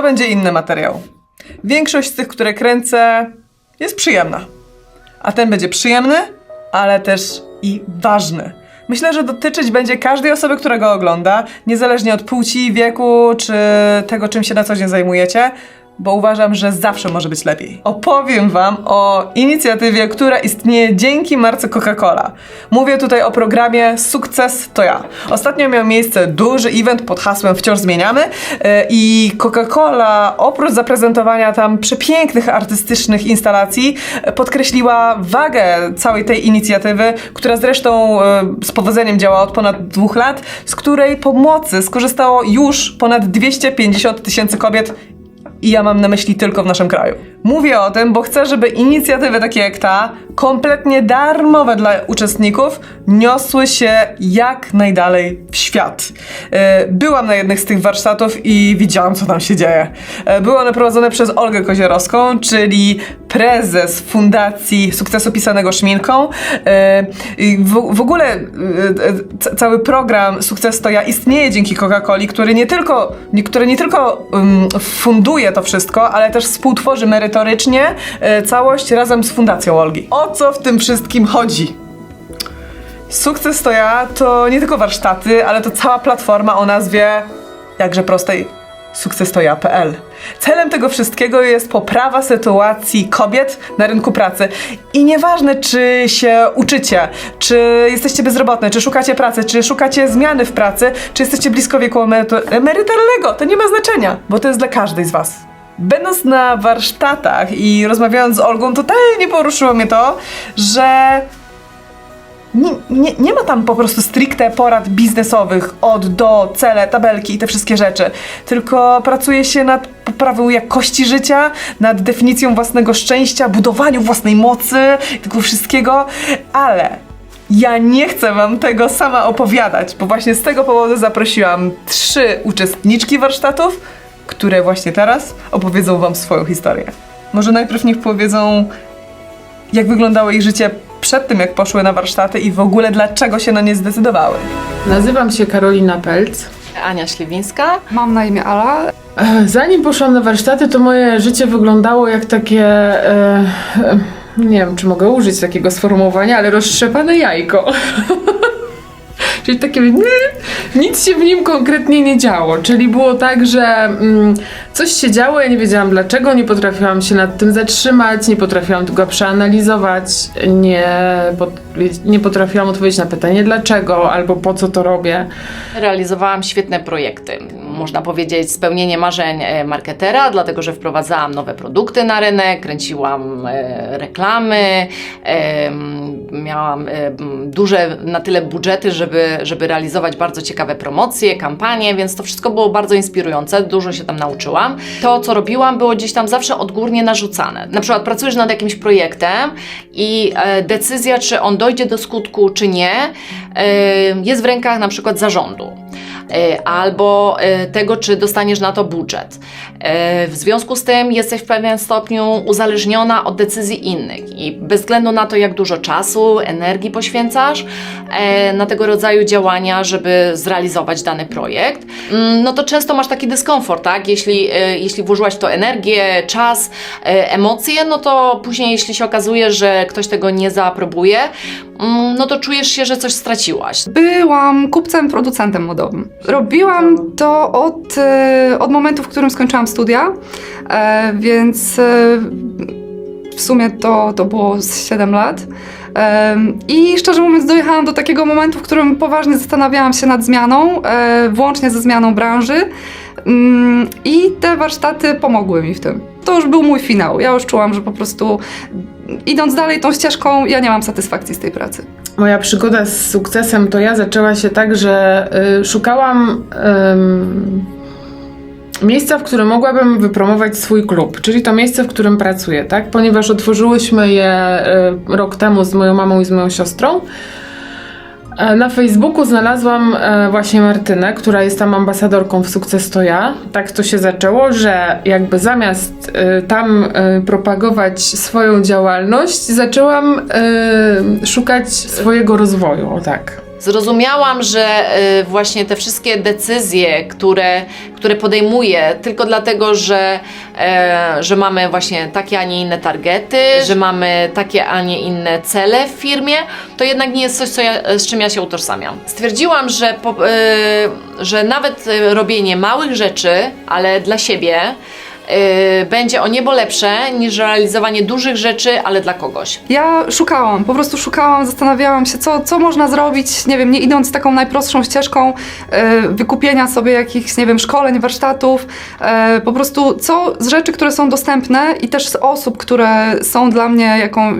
to będzie inny materiał. Większość z tych, które kręcę, jest przyjemna. A ten będzie przyjemny, ale też i ważny. Myślę, że dotyczyć będzie każdej osoby, która go ogląda, niezależnie od płci, wieku czy tego, czym się na co dzień zajmujecie, bo uważam, że zawsze może być lepiej. Opowiem Wam o inicjatywie, która istnieje dzięki marce Coca-Cola. Mówię tutaj o programie Sukces to ja. Ostatnio miał miejsce duży event pod hasłem Wciąż zmieniamy yy, i Coca-Cola oprócz zaprezentowania tam przepięknych artystycznych instalacji yy, podkreśliła wagę całej tej inicjatywy, która zresztą yy, z powodzeniem działa od ponad dwóch lat, z której pomocy skorzystało już ponad 250 tysięcy kobiet i ja mam na myśli tylko w naszym kraju. Mówię o tym, bo chcę, żeby inicjatywy takie jak ta, kompletnie darmowe dla uczestników, niosły się jak najdalej w świat. E, Byłam na jednych z tych warsztatów i widziałam, co tam się dzieje. E, Były one prowadzone przez Olgę Kozierowską, czyli prezes Fundacji Sukcesu Pisanego Szminką. E, W, ogóle ca- cały program Sukces to ja istnieje dzięki Coca-Coli, który nie tylko, który nie tylko um, funduje to wszystko, ale też współtworzy merytorycznie e, całość razem z Fundacją Olgi. O co w tym wszystkim chodzi? Sukces to ja to nie tylko warsztaty, ale to cała platforma o nazwie jakże prostej sukcestoja.pl. Celem tego wszystkiego jest poprawa sytuacji kobiet na rynku pracy. I nieważne, czy się uczycie, czy jesteście bezrobotne, czy szukacie pracy, czy szukacie zmiany w pracy, czy jesteście blisko wieku emerytalnego, to nie ma znaczenia, bo to jest dla każdej z Was. Będąc na warsztatach i rozmawiając z Olgą, totalnie poruszyło mnie to, że nie, nie, nie ma tam po prostu stricte porad biznesowych od do, cele, tabelki i te wszystkie rzeczy, tylko pracuje się nad poprawą jakości życia, nad definicją własnego szczęścia, budowaniu własnej mocy, tego wszystkiego, ale ja nie chcę wam tego sama opowiadać, bo właśnie z tego powodu zaprosiłam trzy uczestniczki warsztatów, które właśnie teraz opowiedzą wam swoją historię. Może najpierw niech powiedzą, jak wyglądało ich życie przed tym, jak poszły na warsztaty i w ogóle dlaczego się na nie zdecydowały. Nazywam się Karolina Pelc. Ania Śliwińska. Mam na imię Ala. Zanim poszłam na warsztaty, to moje życie wyglądało jak takie. E, e, nie wiem, czy mogę użyć takiego sformułowania, ale roztrzepane jajko. Czyli takie nic się w nim konkretnie nie działo. Czyli było tak, że mm, coś się działo, ja nie wiedziałam dlaczego, nie potrafiłam się nad tym zatrzymać, nie potrafiłam tego przeanalizować, nie, nie potrafiłam odpowiedzieć na pytanie dlaczego albo po co to robię. Realizowałam świetne projekty. Można powiedzieć spełnienie marzeń e, marketera, dlatego że wprowadzałam nowe produkty na rynek, kręciłam e, reklamy, miałam e, duże na tyle budżety, żeby, żeby realizować bardzo ciekawe promocje, kampanie, więc to wszystko było bardzo inspirujące, dużo się tam nauczyłam. To, co robiłam, było gdzieś tam zawsze odgórnie narzucane. Na przykład pracujesz nad jakimś projektem i decyzja, czy on dojdzie do skutku, czy nie, jest w rękach na przykład zarządu albo e, tego, czy dostaniesz na to budżet. E, W związku z tym jesteś w pewien stopniu uzależniona od decyzji innych i bez względu na to, jak dużo czasu, energii poświęcasz e, na tego rodzaju działania, żeby zrealizować dany projekt, mm, no to często masz taki dyskomfort, tak? Jeśli, e, jeśli włożyłaś w to energię, czas, emocje, no to później, jeśli się okazuje, że ktoś tego nie zaaprobuje, mm, no to czujesz się, że coś straciłaś. Byłam kupcem, producentem modowym. Robiłam to od, od momentu, w którym skończyłam studia, e, więc e, w sumie to, to było z 7 lat. E, I szczerze mówiąc, dojechałam do takiego momentu, w którym poważnie zastanawiałam się nad zmianą, włącznie ze zmianą branży. Mm, I te warsztaty pomogły mi w tym. To już był mój finał. Ja już czułam, że po prostu idąc dalej tą ścieżką, ja nie mam satysfakcji z tej pracy. Moja przygoda z sukcesem to ja zaczęła się tak, że y, szukałam ym, miejsca, w którym mogłabym wypromować swój klub, czyli to miejsce, w którym pracuję, tak? Ponieważ otworzyłyśmy je y, rok temu z moją mamą i z moją siostrą. E, Na Facebooku znalazłam e, właśnie Martynę, która jest tam ambasadorką w Sukces to ja. Tak to się zaczęło, że jakby zamiast e, tam e, propagować swoją działalność, zaczęłam e, szukać swojego rozwoju, o tak. Zrozumiałam, że y, właśnie te wszystkie decyzje, które, które podejmuję, tylko dlatego, że, e, że mamy właśnie takie, a nie inne targety, że mamy takie, a nie inne cele w firmie, to jednak nie jest coś, co ja, z czym ja się utożsamiam. Stwierdziłam, że, po, y, że nawet y, robienie małych rzeczy, ale dla siebie, będzie o niebo lepsze niż realizowanie dużych rzeczy, ale dla kogoś. Ja szukałam, po prostu szukałam, zastanawiałam się, co, co można zrobić, nie wiem, nie idąc taką najprostszą ścieżką e, wykupienia sobie jakichś, nie wiem, szkoleń, warsztatów, e, po prostu co z rzeczy, które są dostępne i też z osób, które są dla mnie jaką,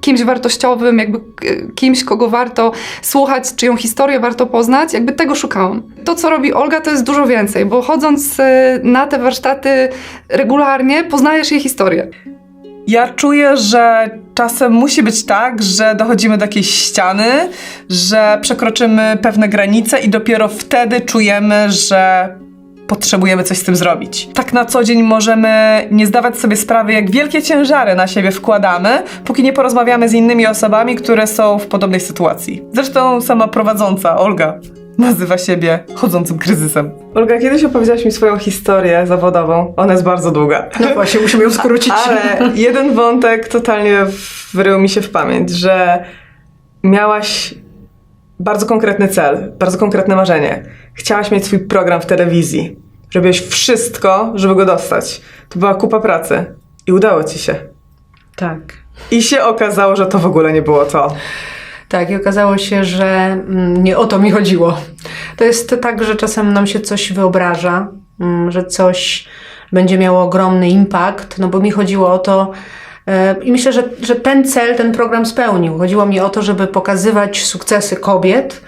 kimś wartościowym, jakby kimś, kogo warto słuchać, czyją historię warto poznać, jakby tego szukałam. To, co robi Olga, to jest dużo więcej, bo chodząc na te warsztaty regularnie, poznajesz jej historię. Ja czuję, że czasem musi być tak, że dochodzimy do jakiejś ściany, że przekroczymy pewne granice i dopiero wtedy czujemy, że potrzebujemy coś z tym zrobić. Tak na co dzień możemy nie zdawać sobie sprawy, jak wielkie ciężary na siebie wkładamy, póki nie porozmawiamy z innymi osobami, które są w podobnej sytuacji. Zresztą sama prowadząca, Olga, nazywa siebie chodzącym kryzysem. Olga, kiedyś opowiedziałaś mi swoją historię zawodową. Ona jest bardzo długa. No właśnie, musimy ją skrócić. Ale jeden wątek totalnie wrył mi się w pamięć, że miałaś bardzo konkretny cel, bardzo konkretne marzenie. Chciałaś mieć swój program w telewizji. Robiłeś wszystko, żeby go dostać. To była kupa pracy. I udało ci się. Tak. I się okazało, że to w ogóle nie było to. Tak, i okazało się, że mm, nie o to mi chodziło. To jest tak, że czasem nam się coś wyobraża, mm, że coś będzie miało ogromny impact, no bo mi chodziło o to, e, i myślę, że, że ten cel ten program spełnił. Chodziło mi o to, żeby pokazywać sukcesy kobiet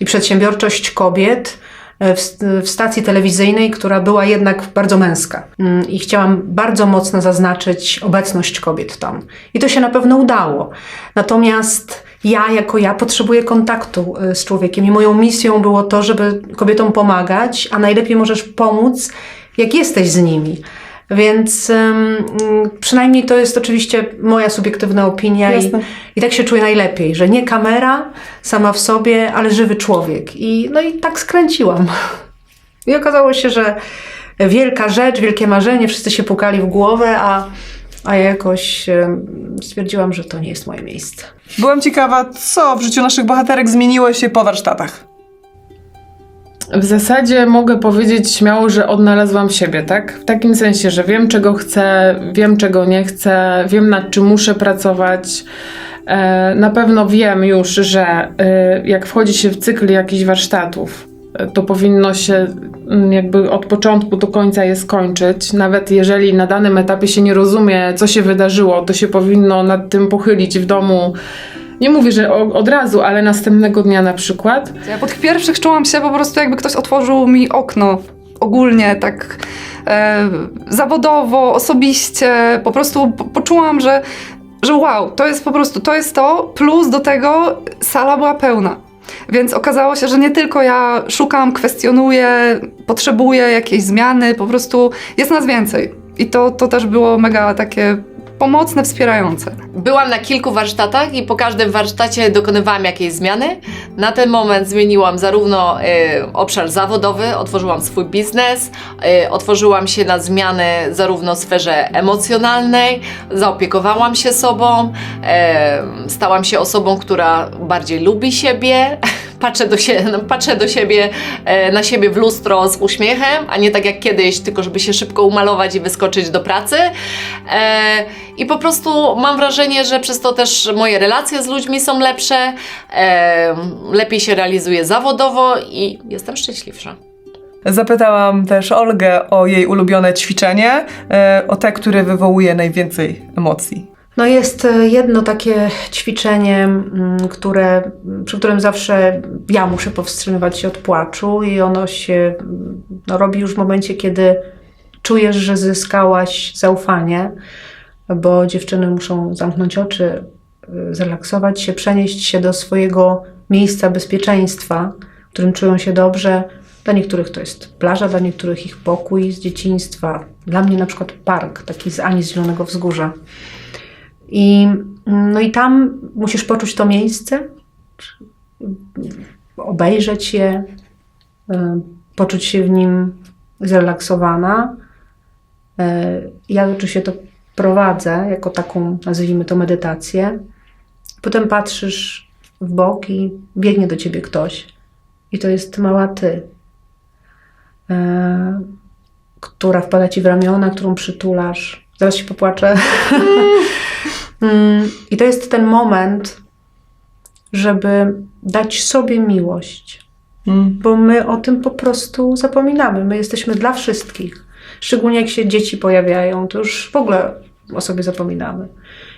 i przedsiębiorczość kobiet w, w stacji telewizyjnej, która była jednak bardzo męska. Mm, I chciałam bardzo mocno zaznaczyć obecność kobiet tam. I to się na pewno udało. Natomiast ja, jako ja, potrzebuję kontaktu e, z człowiekiem i moją misją było to, żeby kobietom pomagać, a najlepiej możesz pomóc, jak jesteś z nimi. Więc mm, przynajmniej to jest oczywiście moja subiektywna opinia i, i tak się czuję najlepiej, że nie kamera sama w sobie, ale żywy człowiek. I, no i tak skręciłam. I okazało się, że wielka rzecz, wielkie marzenie, wszyscy się pukali w głowę, a, a ja jakoś ym, stwierdziłam, że to nie jest moje miejsce. Byłam ciekawa, co w życiu naszych bohaterek zmieniło się po warsztatach. W zasadzie mogę powiedzieć śmiało, że odnalazłam siebie, tak? W takim sensie, że wiem, czego chcę, wiem, czego nie chcę, wiem, nad czym muszę pracować. E, Na pewno wiem już, że e, jak wchodzi się w cykl jakichś warsztatów, e, to powinno się mm, jakby od początku do końca je skończyć. Nawet jeżeli na danym etapie się nie rozumie, co się wydarzyło, to się powinno nad tym pochylić w domu. Nie mówię, że od razu, ale następnego dnia na przykład. Ja po tych pierwszych czułam się po prostu jakby ktoś otworzył mi okno ogólnie, tak e, zawodowo, osobiście. Po prostu po, poczułam, że, że wow, to jest po prostu, to jest to. Plus do tego sala była pełna. Więc okazało się, że nie tylko ja szukam, kwestionuję, potrzebuję jakiejś zmiany, po prostu jest nas więcej. I to, to też było mega takie pomocne, wspierające. Byłam na kilku warsztatach i po każdym warsztacie dokonywałam jakiejś zmiany. Na ten moment zmieniłam zarówno y, obszar zawodowy, otworzyłam swój biznes, y, otworzyłam się na zmiany zarówno w sferze emocjonalnej, zaopiekowałam się sobą, y, stałam się osobą, która bardziej lubi siebie. Patrzę do, sie- no, patrzę do siebie, e, na siebie w lustro z uśmiechem, a nie tak jak kiedyś, tylko żeby się szybko umalować i wyskoczyć do pracy. E, I po prostu mam wrażenie, że przez to też moje relacje z ludźmi są lepsze, e, lepiej się realizuję zawodowo i jestem szczęśliwsza. Zapytałam też Olgę o jej ulubione ćwiczenie, e, o te, które wywołuje najwięcej emocji. No jest e, jedno takie ćwiczenie, mm, które, przy którym zawsze ja muszę powstrzymywać się od płaczu i ono się mm, no, robi już w momencie, kiedy czujesz, że zyskałaś zaufanie, bo dziewczyny muszą zamknąć oczy, y, zrelaksować się, przenieść się do swojego miejsca bezpieczeństwa, w którym czują się dobrze. Dla niektórych to jest plaża, dla niektórych ich pokój z dzieciństwa. Dla mnie na przykład park, taki z Ani z Zielonego Wzgórza. I, no i tam musisz poczuć to miejsce, obejrzeć je, y, poczuć się w nim zrelaksowana. Y, Ja oczywiście to prowadzę jako taką, nazwijmy to, medytację. Potem patrzysz w bok i biegnie do ciebie ktoś. I to jest mała ty, e, która wpada ci w ramiona, którą przytulasz. Zaraz się popłaczę. Mm, I to jest ten moment, żeby dać sobie miłość, Mm. bo my o tym po prostu zapominamy. My jesteśmy dla wszystkich. Szczególnie jak się dzieci pojawiają, to już w ogóle o sobie zapominamy.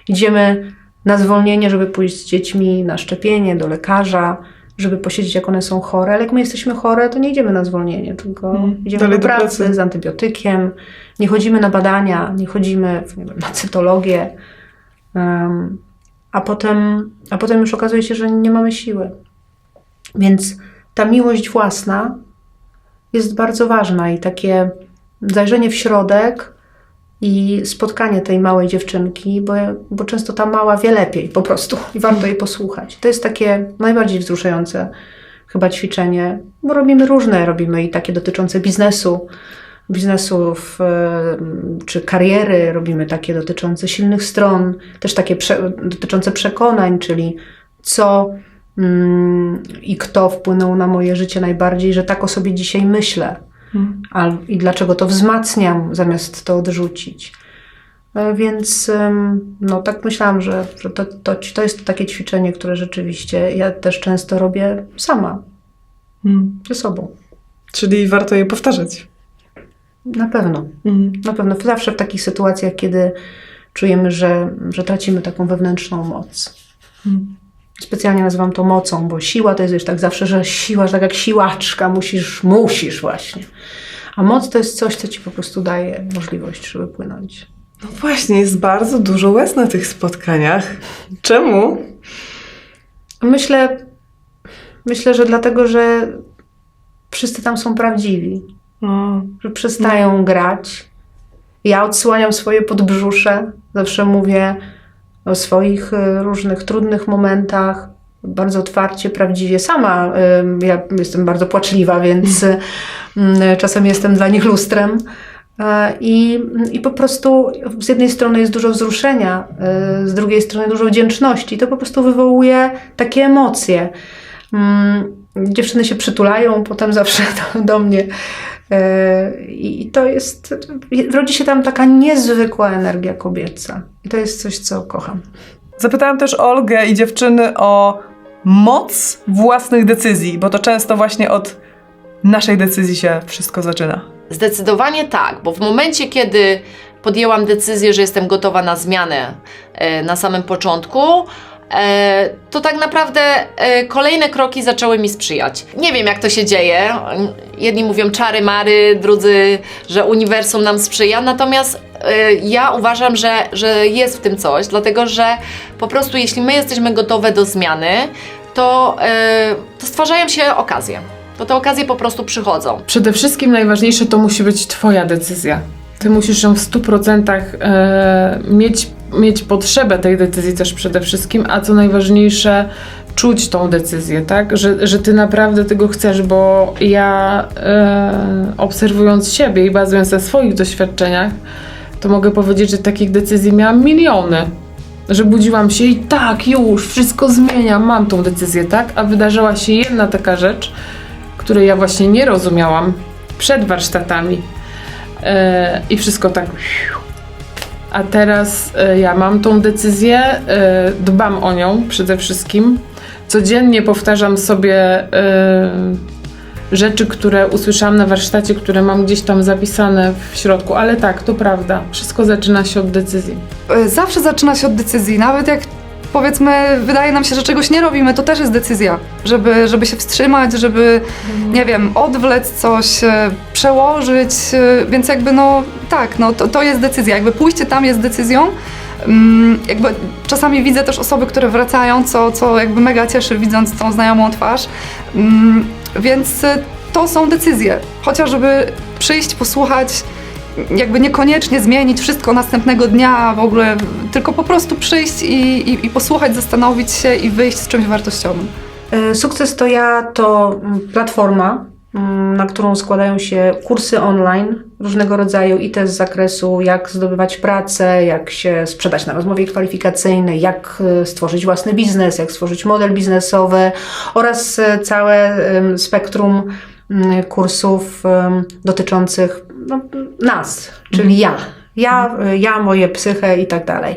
Idziemy na zwolnienie, żeby pójść z dziećmi na szczepienie, do lekarza, żeby posiedzieć, jak one są chore. Ale jak my jesteśmy chore, to nie idziemy na zwolnienie, tylko Mm, idziemy dalej do pracy, pracy. z antybiotykiem, nie chodzimy na badania, nie chodzimy nie wiem, na cytologię. Em, a, potem, a potem już okazuje się, że nie mamy siły. Więc ta miłość własna jest bardzo ważna i takie zajrzenie w środek i spotkanie tej małej dziewczynki, bo, bo często ta mała wie lepiej po prostu i warto jej posłuchać. To jest takie najbardziej wzruszające chyba ćwiczenie, bo robimy różne, robimy i takie dotyczące biznesu, biznesów em, czy kariery, robimy takie dotyczące silnych stron, też takie prze, dotyczące przekonań, czyli co mm, i kto wpłynął na moje życie najbardziej, że tak o sobie dzisiaj myślę. Al, I dlaczego to wzmacniam, zamiast to odrzucić. E, Więc no, tak myślałam, że, że to, to, to jest takie ćwiczenie, które rzeczywiście ja też często robię sama, Mm. ze sobą. Czyli warto je powtarzać. Na pewno. Mm. Na pewno. Zawsze w takich sytuacjach, kiedy czujemy, że, że tracimy taką wewnętrzną moc. Mm. Specjalnie nazywam to mocą, bo siła to jest już tak zawsze, że siła, że tak jak siłaczka, musisz, musisz właśnie. A moc to jest coś, co ci po prostu daje możliwość, żeby płynąć. No właśnie, jest bardzo dużo łez na tych spotkaniach. Czemu? Myślę, myślę, że dlatego, że wszyscy tam są prawdziwi, O. że przestają grać. Ja odsłaniam swoje podbrzusze, zawsze mówię o swoich y, różnych trudnych momentach, bardzo otwarcie, prawdziwie. Sama ja jestem bardzo płaczliwa, więc y, czasem jestem dla nich lustrem. E, I, I po prostu z jednej strony jest dużo wzruszenia, y, z drugiej strony dużo wdzięczności. To po prostu wywołuje takie emocje. Mm, Dziewczyny się przytulają potem zawsze do, do mnie. E, I to jest, rodzi się tam taka niezwykła energia kobieca. I to jest coś, co kocham. Zapytałam też Olgę i dziewczyny o moc własnych decyzji, bo to często właśnie od naszej decyzji się wszystko zaczyna. Zdecydowanie tak, bo w momencie, kiedy podjęłam decyzję, że jestem gotowa na zmianę e, na samym początku, to tak naprawdę e, kolejne kroki zaczęły mi sprzyjać. Nie wiem, jak to się dzieje. Jedni mówią czary mary, drudzy, że uniwersum nam sprzyja, natomiast e, ja uważam, że, że jest w tym coś, dlatego że po prostu jeśli my jesteśmy gotowe do zmiany, to, e, to stwarzają się okazje. To te okazje po prostu przychodzą. Przede wszystkim najważniejsze to musi być Twoja decyzja. Ty musisz ją w 100% e, mieć, mieć potrzebę tej decyzji też przede wszystkim, a co najważniejsze, czuć tą decyzję, tak? Że, że Ty naprawdę tego chcesz, bo ja e, obserwując siebie i bazując na swoich doświadczeniach, to mogę powiedzieć, że takich decyzji miałam miliony. Że budziłam się i tak, już, wszystko zmieniam, mam tą decyzję, tak? A wydarzyła się jedna taka rzecz, której ja właśnie nie rozumiałam przed warsztatami. E, I wszystko tak. A teraz e, ja mam tą decyzję, e, dbam o nią przede wszystkim. Codziennie powtarzam sobie e, rzeczy, które usłyszałam na warsztacie, które mam gdzieś tam zapisane w środku, ale tak, to prawda. Wszystko zaczyna się od decyzji. Zawsze zaczyna się od decyzji, nawet jak powiedzmy, wydaje nam się, że czegoś nie robimy, to też jest decyzja, żeby, żeby się wstrzymać, żeby, nie wiem, odwlec coś, e, przełożyć, e, więc jakby no tak, no to, to jest decyzja, jakby pójście tam jest decyzją. Mm, Jakby czasami widzę też osoby, które wracają, co, co jakby mega cieszy widząc tą znajomą twarz. Mm, Więc e, to są decyzje. Chociaż żeby przyjść, posłuchać, jakby niekoniecznie zmienić wszystko następnego dnia w ogóle, tylko po prostu przyjść i, i, i posłuchać, zastanowić się i wyjść z czymś wartościowym. E, Sukces to ja to mm, platforma, mm, na którą składają się kursy online różnego rodzaju i te z zakresu jak zdobywać pracę, jak się sprzedać na rozmowie kwalifikacyjnej, jak e, stworzyć własny biznes, jak stworzyć model biznesowy oraz e, całe spektrum mm, kursów dotyczących no, nas, czyli ja. Ja, ja, moje psychę i tak dalej.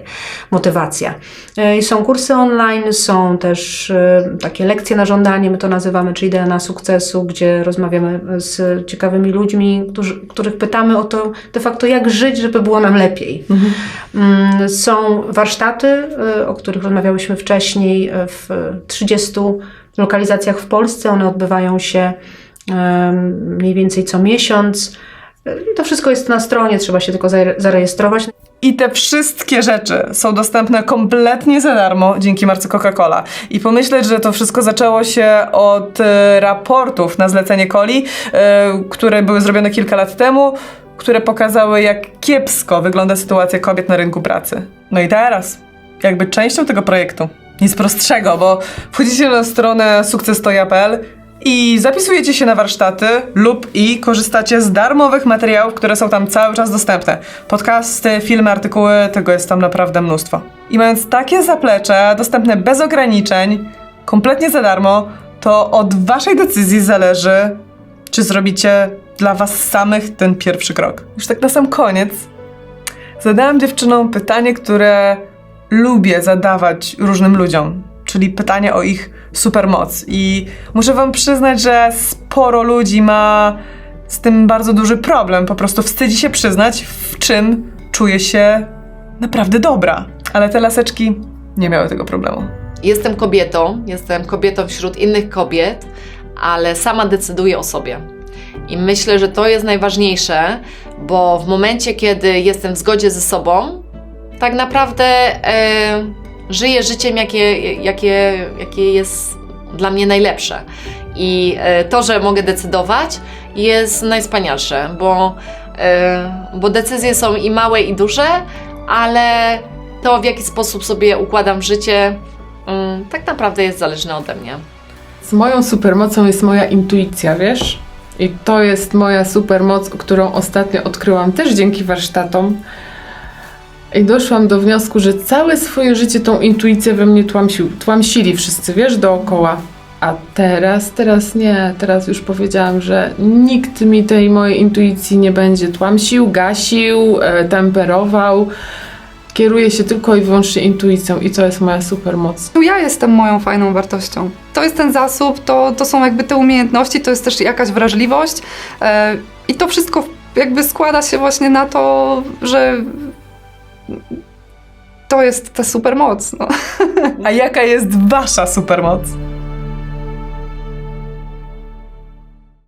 Motywacja. E, Są kursy online, są też e, takie lekcje na żądanie, my to nazywamy, czyli DNA sukcesu, gdzie rozmawiamy z ciekawymi ludźmi, którzy, których pytamy o to de facto, jak żyć, żeby było nam lepiej. Mm, Są warsztaty, e, o których rozmawiałyśmy wcześniej, w 30 lokalizacjach w Polsce. One odbywają się mniej więcej co miesiąc. To wszystko jest na stronie, trzeba się tylko zare- zarejestrować. I te wszystkie rzeczy są dostępne kompletnie za darmo dzięki marce Coca-Cola. I pomyśleć, że to wszystko zaczęło się od e, raportów na zlecenie Coli, e, które były zrobione kilka lat temu, które pokazały, jak kiepsko wygląda sytuacja kobiet na rynku pracy. No i teraz, jakby częścią tego projektu, nic prostszego, bo wchodzicie na stronę sukcestoja.pl i zapisujecie się na warsztaty lub i korzystacie z darmowych materiałów, które są tam cały czas dostępne. Podcasty, filmy, artykuły, tego jest tam naprawdę mnóstwo. I mając takie zaplecze, dostępne bez ograniczeń, kompletnie za darmo, to od waszej decyzji zależy, czy zrobicie dla was samych ten pierwszy krok. Już tak na sam koniec zadałam dziewczynom pytanie, które lubię zadawać różnym ludziom, czyli pytanie o ich supermoc. I muszę wam przyznać, że sporo ludzi ma z tym bardzo duży problem. Po prostu wstydzi się przyznać, w czym czuje się naprawdę dobra. Ale te laseczki nie miały tego problemu. Jestem kobietą, jestem kobietą wśród innych kobiet, ale sama decyduję o sobie. I myślę, że to jest najważniejsze, bo w momencie, kiedy jestem w zgodzie ze sobą, tak naprawdę e, żyję życiem, jakie, jakie, jakie jest dla mnie najlepsze. I e, to, że mogę decydować, jest najwspanialsze, bo, e, bo decyzje są i małe, i duże, ale to, w jaki sposób sobie układam życie, mm, tak naprawdę jest zależne ode mnie. Z moją supermocą jest moja intuicja, wiesz? I to jest moja supermoc, którą ostatnio odkryłam też dzięki warsztatom. I doszłam do wniosku, że całe swoje życie tą intuicję we mnie tłamsił, tłamsili wszyscy, wiesz, dookoła. A teraz, teraz nie, teraz już powiedziałam, że nikt mi tej mojej intuicji nie będzie tłamsił, gasił, e, temperował. Kieruję się tylko i wyłącznie intuicją i to jest moja supermoc. Ja jestem moją fajną wartością. To jest ten zasób, to, to są jakby te umiejętności, to jest też jakaś wrażliwość e, i to wszystko jakby składa się właśnie na to, że to jest ta supermoc. No. A jaka jest wasza supermoc?